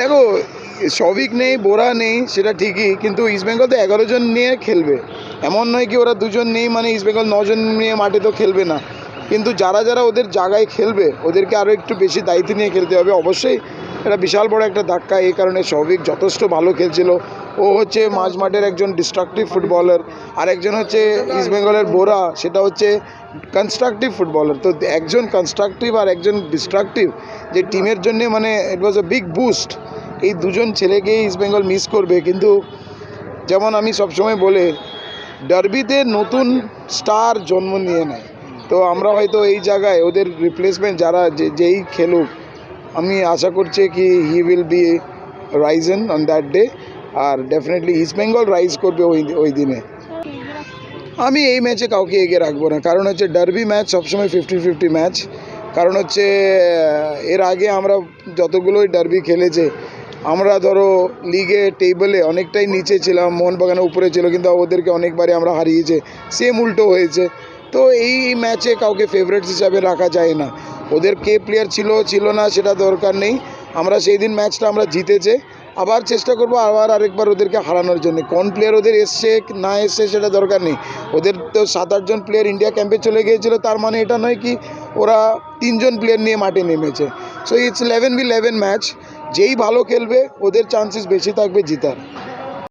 দেখো সবিক নেই, বোরা নেই, সেটা ঠিকই, কিন্তু ইস্টবেঙ্গল তো এগারো জন নিয়ে খেলবে। এমন নয় কি ওরা দুজন নেই মানে ইস্টবেঙ্গল নজন নিয়ে মাঠে তো খেলবে না। কিন্তু যারা যারা ওদের জায়গায় খেলবে, ওদেরকে আরও একটু বেশি দায়িত্ব নিয়ে খেলতে হবে। অবশ্যই এটা বিশাল বড় একটা ধাক্কা, এই কারণে সৌভিক যথেষ্ট ভালো খেলছিল। ও হচ্ছে মাঝ মাঠের একজন ডিস্ট্রাকটিভ ফুটবলার আর একজন হচ্ছে ইস্টবেঙ্গলের বোরা, সেটা হচ্ছে কনস্ট্রাকটিভ ফুটবলার তো একজন কনস্ট্রাকটিভ আর একজন ডিস্ট্রাকটিভ যে টিমের জন্য মানে ইট ওয়াজ আ বিগ বুস্ট এই দুজন ছেলেকেই ইস্টবেঙ্গল মিস করবে, কিন্তু যেমন আমি সবসময় বলে ডার্বিতে নতুন স্টার জন্ম নিয়ে নেয়। তো আমরা হয়তো এই জায়গায় ওদের রিপ্লেসমেন্ট যারা যেই খেলুক, আমি আশা করছি কি he will be risen on that day R definitely East Bengal rise করবে ওই ওই দিনে। আমি এই ম্যাচে কাউকে এগিয়ে রাখব না। কারণ হচ্ছে ডার্বি ম্যাচ সবসময় ফিফটি ফিফটি ম্যাচ কারণ হচ্ছে এর আগে আমরা যতগুলোই ডার্বি খেলেছে, আমরা ধরো লিগে টেবলে অনেকটাই নিচে ছিলাম, মোহনবাগানের উপরে ছিল, কিন্তু ওদেরকে অনেকবারই আমরা হারিয়েছে। সেম উল্টো হয়েছে। তো এই ম্যাচে কাউকে ফেভারিটস হিসাবে রাখা যায় না। ওদের কে প্লেয়ার ছিল ছিল না, সেটা দরকার নেই। আমরা সেই দিন ম্যাচটা আমরা জিতেছে। আবার চেষ্টা করব আবার আরেকবার ওদেরকে হারানোর জন্য। কোন প্লেয়ার ওদের এসছে না এসছে সেটা দরকার নেই। ওদের তো সাত আটজন প্লেয়ার ইন্ডিয়া ক্যাম্পে চলে গিয়েছিল, তার মানে এটা নয় কি, ওরা তিনজন প্লেয়ার নিয়ে মাঠে নেমেছে। So it's eleven v eleven match যেই ভালো খেলবে, ওদের চান্সেস বেশি থাকবে জিতার।